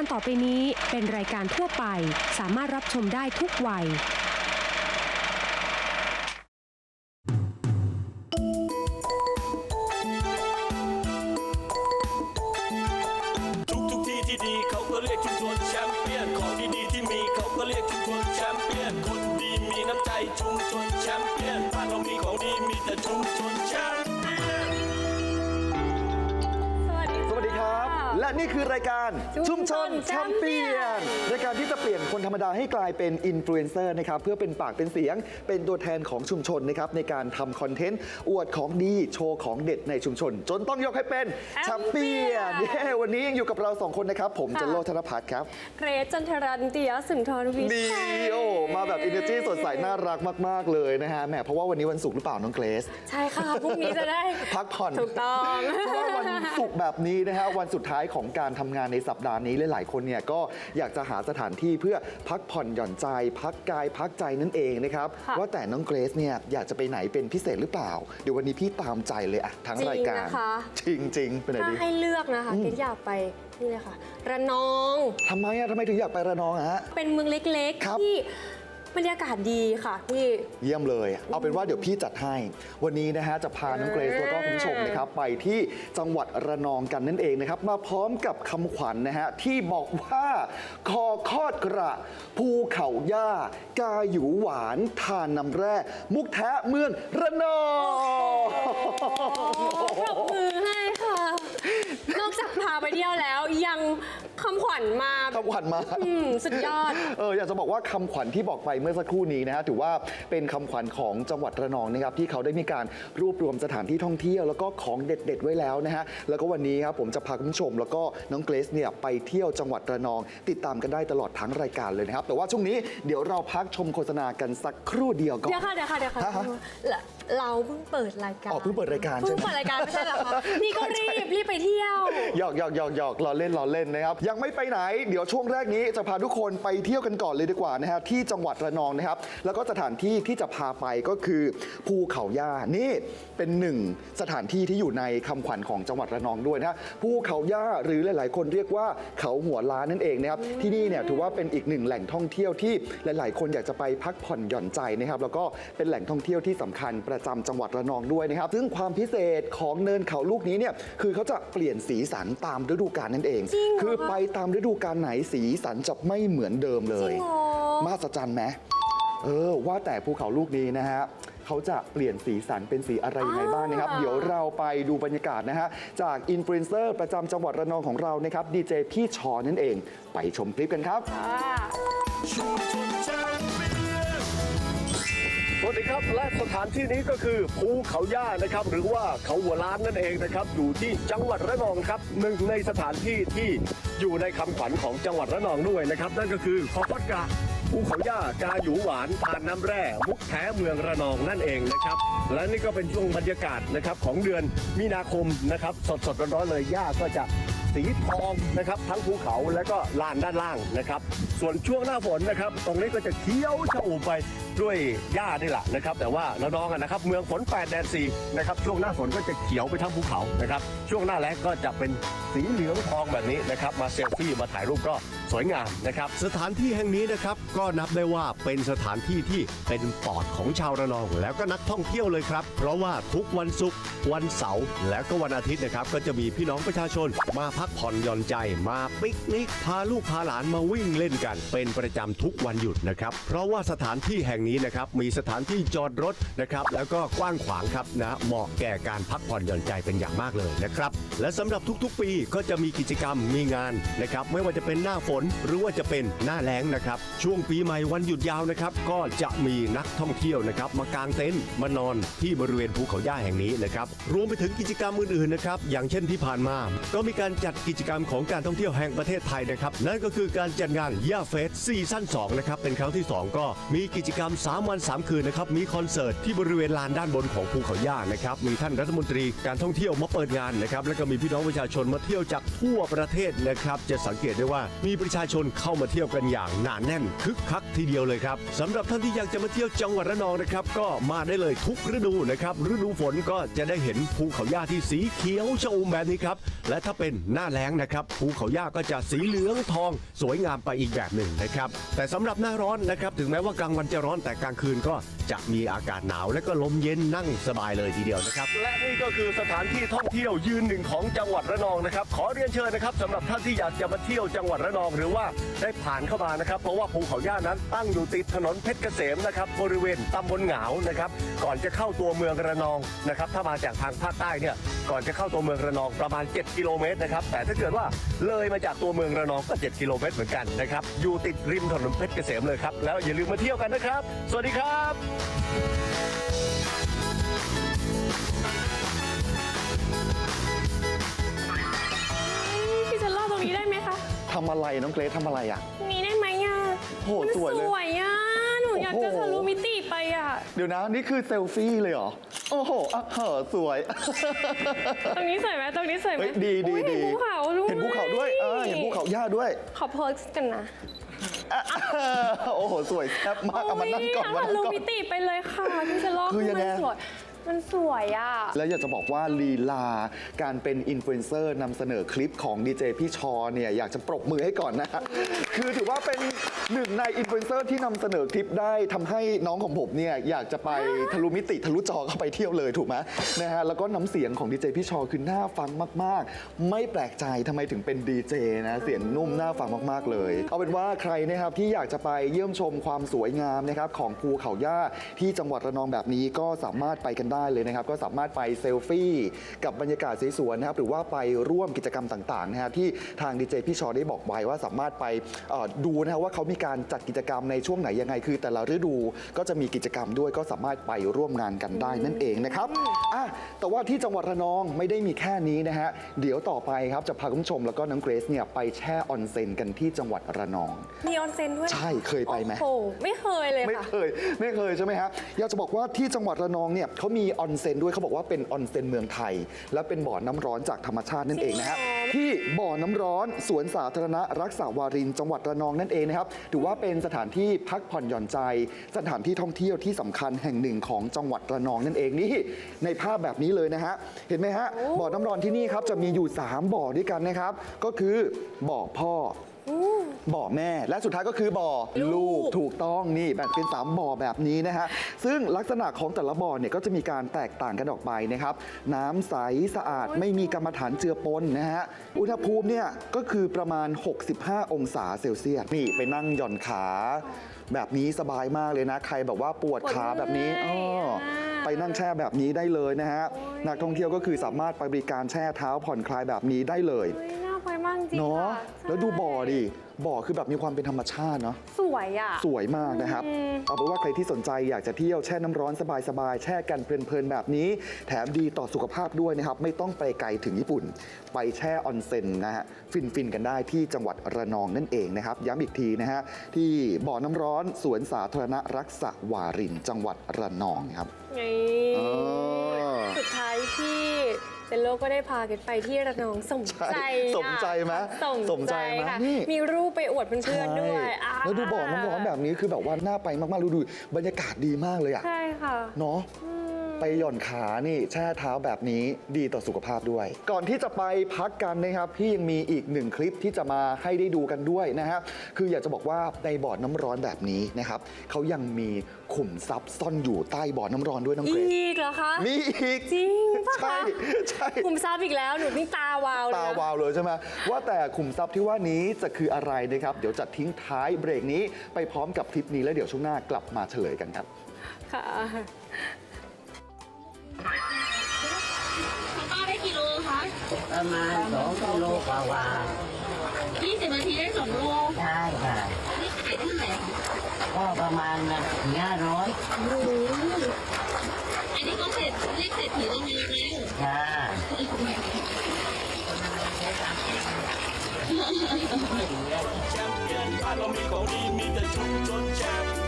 การต่อไปนี้เป็นรายการทั่วไป สามารถรับชมได้ทุกวัย ทุกทุกที่ที่ดีเขาก็เรียกชุมชนแชมเปี้ยนของดีๆที่มีเขาก็เรียกชุมชนแชมเปี้ยนคนดีมีน้ำใจชุมชนแชมเปี้ยนบ้านเรามีของดีมีแต่ชุมชน นี่คือรายการชุชุมมชชนนแชแชมมเปี้เปี้ยยนนรายการที่จะเปลี่ยนคนธรรมดาให้กลายเป็นอินฟลูเอนเซอร์นะครับเพื่อเป็นปากเป็นเสียง เป็นตัวแทนของชุมชนนะครับในการทำคอนเทนต์อวดของดีโชว์ของเด็ดในชุมชน จนต้องยกให้เป็นแชมเปี้ยนเย้วันนี้ยังอยู่กับเราสองคนนะครับ ผมจันโลธนพัฒน์ครับเกรซจันทรันเตียสุนทรวิทย์ดีค่ะโอ้มาแบบอินเนอร์จีสดใสน่ารักมาก ๆ เลยนะฮะแหมเพราะว่าวันนี้วันศุกร์หรือเปล่าน้องเกรซใช่ค่ะพรุ่งนี้จะได้พักผ่อนถูกต้องเพราะว่าวันศุกร์แบบนี้นะฮะวันสุดท้ายของการทำงานในสัปดาห์นี้หลายๆคนเนี่ยก็อยากจะหาสถานที่เพื่อพักผ่อนหย่อนใจ พักกายพักใจนั่นเองนะครับค่ะ ว่าแต่น้องเกรซเนี่ยอยากจะไปไหนเป็นพิเศษหรือเปล่า เดี๋ยววันนี้พี่ตามใจเลยอะทั้งจริงรายการนะคะ จริงจริงๆเป็นไหนถ้าดี ให้เลือกนะคะเกรซอยากไปนี่เลยค่ะ ระนอง ทำไมอะทำไมถึงอยากไประนองอะฮะ เป็นเมืองเล็กครับ ๆ ที่ บรรยากาศดีค่ะพี่ เยี่ยมเลย เอาเป็นว่าเดี๋ยวพี่จัดให้ วันนี้นะฮะจะพาน้องเกรซแล้วก็คุณผู้ชมนะครับไปที่จังหวัดระนองกันนั่นเองนะครับ มาพร้อมกับคำขวัญนะฮะที่บอกว่าคอคอดกระ ภูเขาย่ากาหยูหวานทานน้ำแร่ มุกแท้เมืองระนองปรบมือให้ค่ะ นอกจากพาไปเที่ยวแล้วยัง คำขวัญมาคำขวัญมา อืมสุดยอด เอออยากจะบอกว่าคำขวัญที่บอกไปเมื่อสักครู่นี้นะฮะถือว่าเป็นคำขวัญของจังหวัดระนองนะครับที่เขาได้มีการรวบรวมสถานที่ท่องเที่ยวแล้วก็ของเด็ด ๆ ไว้แล้วนะฮะแล้วก็วันนี้ครับผมจะพาคุณผู้ชม แล้วก็น้องเกรซเนี่ยไปเที่ยวจังหวัดระนอง ติดตามกันได้ตลอดทั้งรายการเลยนะครับแต่ว่าช่วงนี้เดี๋ยวเราพักชมโฆษณากันสักครู่เดียวก่อน เดี๋ยวค่ะเดี๋ยวค่ะเดี๋ยวค่ะฮะฮะเราเราเพิ่งเปิดรายการอ๋อเพิ่งเปิดรายการใช่เพิ่งไหมเปิดรายการไม่ใช่เหรอคะนี่ก็รีบรีบไปเที่ยว หยอกหยอกหยอกหยอกรอเล่นรอเล่นนะครับยังไม่ไปไหน เดี๋ยวช่วงแรกนี้จะพาทุกคนไปเที่ยวกันก่อนเลยดีกว่านะฮะที่จังหวัดระนองนะครับ แล้วก็สถานที่ที่จะพาไปก็คือภูเขาย่านี่เป็นหนึ่งสถานที่ที่อยู่ในคำขวัญของจังหวัดระนองด้วยนะฮะภูเขาย่าหรือหลาย ๆ คนเรียกว่าเขาหัวล้านนั่นเองนะครับที่นี่เนี่ยถือว่าเป็นอีกหนึ่งแหล่งท่องเที่ยวที่หลาย ๆ คนอยากจะไปพักผ่อนหย่อนใจนะครับแล้วก็เป็นแหล่งท่องเที่ยวที่สำคัญประจำจังหวัดระนองด้วยนะครับซึ่งความพิเศษของเนินเขาลูกนี้เนี่ยคือเขาจะเปลี่ยนสีสันตามฤดูกาลนั่นเองจริงเหรอคือไปตามฤดูกาลไหนสีสันจะไม่เหมือนเดิมเลยจริงเหรอมาสจันไหมเออ ว่าแต่ภูเขาลูกนี้นะฮะเขาจะเปลี่ยนสีสันเป็นสีอะไรยังไงบ้างนะครับอ่าเดี๋ยวเราไปดูบรรยากาศนะฮะ จากอินฟลูเอนเซอร์ประจำจังหวัดระนองของเรานะครับดีเจพี่ชอนั่นเอง ไปชมคลิปกันครับ วัสดีครับและสถานที่นี้ก็คือภูเขาย่านะครับ หรือว่าเขาหัวล้านนั่นเองนะครับ อยู่ที่จังหวัดระนองครับหนึ่งในสถานที่ที่อยู่ในคำขวัญของจังหวัดระนองด้วยนะครับ นั่นก็คือขอพอดกะภูเขาย่ากาหยูหวานทานน้ำแร่มุกแท้เมืองระนองนั่นเองนะครับ และนี่ก็เป็นช่วงบรรยากาศนะครับของเดือนมีนาคมนะครับ สดๆร้อนๆเลยย่าก็จะ สีทองนะครับ ทั้งภูเขาและก็ลานด้านล่างนะครับ ส่วนช่วงหน้าฝนนะครับ ตรงนี้ก็จะเขียวชอุ่มไปด้วยหญ้านี่แหละนะครับ แต่ว่าระนองอะนะครับ เมืองฝนแปดแดนสีนะครับช่วงหน้าฝนก็จะเขียวไปทั้งภูเขานะครับช่วงหน้าแล้งก็จะเป็นสีเหลืองทองแบบนี้นะครับ มาเซลฟี่มาถ่ายรูปก็สวยงามนะครับ สถานที่แห่งนี้นะครับ ก็นับได้ว่าเป็นสถานที่ที่เป็นปอดของชาวระนองแล้วก็นักท่องเที่ยวเลยครับ เพราะว่าทุกวันศุกร์วันเสาร์และก็วันอาทิตย์นะครับ ก็จะมีพี่น้องประชาชนมาพักผ่อนหย่อนใจมาปิกนิก พาลูกพาหลานมาวิ่งเล่นกัน เป็นประจำทุกวันหยุดนะครับ เพราะว่าสถานที่แห่งนี้นะครับมีสถานที่จอดรถนะครับ แล้วก็กว้างขวางครับนะเหมาะแก่การพักผ่อนหย่อนใจเป็นอย่างมากเลยนะครับ และสำหรับทุกๆ ปีก็จะมีกิจกรรมมีงานนะครับ ไม่ว่าจะเป็นหน้าฝนหรือว่าจะเป็นหน้าแล้งนะครับ ช่วงปีใหม่วันหยุดยาวนะครับ ก็จะมีนักท่องเที่ยวนะครับ มากางเต็นท์มานอนที่บริเวณภูเขาย่าแห่งนี้นะครับรวมไปถึงกิจกรรมอื่นๆนะครับอย่างเช่นที่ผ่านมา ก็มีการจัดกิจกรรมของการท่องเที่ยวแห่งประเทศไทยนะครับ นั่นก็คือการจัดงานย่าเฟสซีซั่น2นะครับ เป็นครั้งที่ 2 ก็มีกิจกรรมม3 วัน 3 คืนนะครับ มีคอนเสิร์ตที่บริเวณลานด้านบนของภูเขาย่านะครับ มีท่านรัฐมนตรีการท่องเที่ยวมาเปิดงานนะครับ แล้วก็มีพี่น้องประชาชนมาเที่ยวจากทั่วประเทศนะครับ จะสังเกตได้ว่ามีประชาชนเข้ามาเที่ยวกันอย่างหนาแน่นคึกคักทีเดียวเลยครับสำหรับท่านที่อยากจะมาเที่ยวจังหวัดระนองนะครับ ก็มาได้เลยทุกฤดูนะครับฤดูฝนก็จะได้เห็นภูเขาย่าที่สีเขียวชอุ่มแบบนี้ครับและถ้าเป็นหน้าแล้งนะครับภูเขาย่าก็จะสีเหลืองทอง สวยงามไปอีกแบบหนึ่งนะครับ แต่สำหรับหน้าร้อนนะครับถึงแม้ว่ากลางวันจะร้อนแต่กลางคืนก็จะมีอากาศหนาวและก็ลมเย็นนั่งสบายเลยทีเดียวนะครับ และนี่ก็คือสถานที่ท่องเที่ยวยืนหนึ่งของจังหวัดระนองนะครับ ขอเรียนเชิญนะครับสำหรับท่านที่อยากจะมาเที่ยวจังหวัดระนองหรือว่าได้ผ่านเข้ามานะครับ เพราะว่าภูเขาย่านั้นตั้งอยู่ติดถนนเพชรเกษมนะครับบริเวณตำบลเหงานะครับก่อนจะเข้าตัวเมืองระนองนะครับถ้ามาจากทางภาคใต้เนี่ยก่อนจะเข้าตัวเมืองระนองประมาณ 7 กิโลเมตรนะครับแต่ถ้าเกิดว่าเลยมาจากตัวเมืองระนองก็ 7 กิโลเมตรเหมือนกันนะครับ อยู่ติดริมถนนเพชรเกษมเลยครับ แล้วอย่าลืมมาเที่ยวกันนะครับ สวัสดีครับพี่จะเล่าตรงนี้ได้ไหมคะ ทำอะไรน้องเกรซทำอะไรอะตรงนี้ได้ไหมอะโหมันสวยเลยสวยอะหนูอยากจะโอ้โหทะลุมิติไปอะ เดี๋ยวนะนี่คือเซลฟี่เลยเหรอ โอ้โหอะเหอะสวย ตรงนี้สวยไหมตรงนี้สวยไหมเฮ้ยดีดีอุ๊ยดี เห็นภูเขาด้วยเห็นภูเขาด้วยเออเห็นภูเขาย่าด้วย ขอโพสกันนะอะโอ้โห สวยแซ่บมากเอามานั่งก่อนโยมาทะนั่งลุก่อน มิติไปเลยค่ะพี่จะลอกคือยังไงมันสวย มันสวยอะ แล้วอยากจะบอกว่าลีลาการเป็นอินฟลูเอนเซอร์นำเสนอคลิปของดีเจพี่ชอเนี่ยอยากจะปรบมือให้ก่อนนะ คือถือว่าเป็นหนึ่งในอินฟลูเอนเซอร์ที่นำเสนอคลิปได้ทำให้น้องของผมเนี่ยอยากจะไปทะลุมิติทะลุจอเข้าไปเที่ยวเลยถูกไหมนะฮะแล้วก็น้ำเสียงของดีเจพี่ชอคือน่าฟังมาก ๆ ไม่แปลกใจทำไมถึงเป็นดีเจนะเสียงนุ่มน่าฟังมากๆเลย เอาเป็นว่าใครนะครับที่อยากจะไปเยี่ยมชมความสวยงามนะครับของภูเขาย่าที่จังหวัดระนองแบบนี้ก็สามารถไปกันได้เลยนะครับ ก็สามารถไปเซลฟี่กับบรรยากาศสวยๆนะครับหรือว่าไปร่วมกิจกรรมต่างๆนะฮะที่ทางดีเจพี่ชอได้บอกไว้ว่าสามารถไปเอ่อดูนะฮะว่าเขามีการจัดกิจกรรมในช่วงไหนยังไง คือแต่ละฤดูก็จะมีกิจกรรมด้วยก็สามารถไปร่วมงานกันได้นั่นเองนะครับอะแต่ว่าที่จังหวัดระนองไม่ได้มีแค่นี้นะฮะเดี๋ยวต่อไปครับจะพาคุณผู้ชมแล้วก็น้องเกรซเนี่ยไปแช่ออนเซ็นกันที่จังหวัดระนอง มีออนเซ็นด้วย ใช่เคยไปไหมโอ้โหไม่เคยเลยไม่ค่ะเคยไม่เคยใช่ไหมฮะอยากจะบอกว่าที่จังหวัดระนองเนี่ยเขามีออนเซ็นด้วยเขาบอกว่าเป็นออนเซ็นเมืองไทย และเป็นบ่อน้ำร้อนจากธรรมชาตินั่นเองนะฮะจริงเหรอที่บ่อน้ำร้อนสวนสาธารณะรักษาวารินจังหวัดระนองนั่นเองนะครับถือว่าเป็นสถานที่พักผ่อนหย่อนใจ สถานที่ท่องเที่ยวที่สำคัญแห่งหนึ่งของจังหวัดระนองนั่นเองนี่ในภาพแบบนี้เลยนะฮะเห็นไหมฮะบ่อน้ำร้อนที่นี่ครับจะมีอยู่สามบ่อด้วยกันนะครับ ก็คือบ่อพ่อ บ่อแม่ และสุดท้ายก็คือบ่อลูลูกกถูกต้องนี่แบ่งเป็น3บ่อแบบนี้นะฮะซึ่งลักษณะของแต่ละบ่อเนี่ยก็จะมีการแตกต่างกันออกไปนะครับ น้ำใสสะอาดไม่มีกรรมฐานเจือปนนะฮะอุณหภูมิเนี่ยก็คือประมาณ 65 องศาเซลเซียสนี่ไปนั่งหย่อนขา แบบนี้สบายมากเลยนะ ใครแบบว่าปวดขาแบบนี้ปวดเมื่อยอ้ออ่าไปนั่งแช่แบบนี้ได้เลยนะฮะนักท่องเที่ยวก็คือสามารถไปบริการแช่เท้าผ่อนคลายแบบนี้ได้เลย จริงเนาะค่ะแล้วดูบ่อดิ บ่อคือแบบมีความเป็นธรรมชาติเนาะ สวยอะ สวยมากนะครับอืมเอาเป็นว่าใครที่สนใจอยากจะเที่ยวแช่น้ำร้อนสบายๆ แช่กันเพลินๆ แบบนี้ แถมดีต่อสุขภาพด้วยนะครับ ไม่ต้องไปไกลถึงญี่ปุ่น ไปแช่ออนเซ็นนะฮะ ฟินๆ กันได้ที่จังหวัดระนองนั่นเองนะครับ ย้ำอีกทีนะฮะ ที่บ่อน้ำร้อนสวนสาธารณรักษาวาริน จังหวัดระนองครับนี่อ๋อสุดท้ายที่ เจนโลก็ได้พาเกดไปที่ระนองสมใจใช่อะสมใจไหมสสมมใจใจไหมค่ะนี่มีรูปไปอวดเพื่อนๆด้วยใช่อ่าแล้วดูบ่อน้ำร้อนแบบนี้คือแบบว่าน่าไปมากๆดูดูบรรยากาศดีมากเลยอะใช่ค่ะเนาะ ไปหย่อนขานี่แช่เท้าแบบนี้ดีต่อสุขภาพด้วย ก่อนที่จะไปพักกันนะครับพี่ยังมีอีกหนึ่งคลิปที่จะมาให้ได้ดูกันด้วยนะฮะคืออยากจะบอกว่าในบ่อน้ำร้อนแบบนี้นะครับเขายังมีขุมทรัพย์ซ่อนอยู่ใต้บ่อน้ำร้อนด้วยน้องเกรซอีกเหรอคะมีอีกจริงปะใช่คะใช่กลุ่มทราบอีกแล้วหนูนี่ตาวาวเลยตานะ วาวเลยใช่ไหมว่าแต่ขุมทรัพย์ที่ว่านี้จะคืออะไรนะครับเดี๋ยวจะทิ้งท้ายเบรกนี้ไปพร้อมกับคลิปนี้แล้วเดี๋ยวช่วงหน้ากลับมาเฉลยกันครับ ค่ะ ป้าได้กี่โลคะประมาณสองกิโลกว่า20นาทีได้2โลๆใช่ค่ะนี่ขายเท่าไหร่คะก็ประมาณห้าร้อยอันนี้ก็เสร็จเรียกเศรษฐีโรงงานแล้วค่ะแชมเปี้ยนบ้านเรามีของดีมีแต่ชุมชนแชมเปี้ยน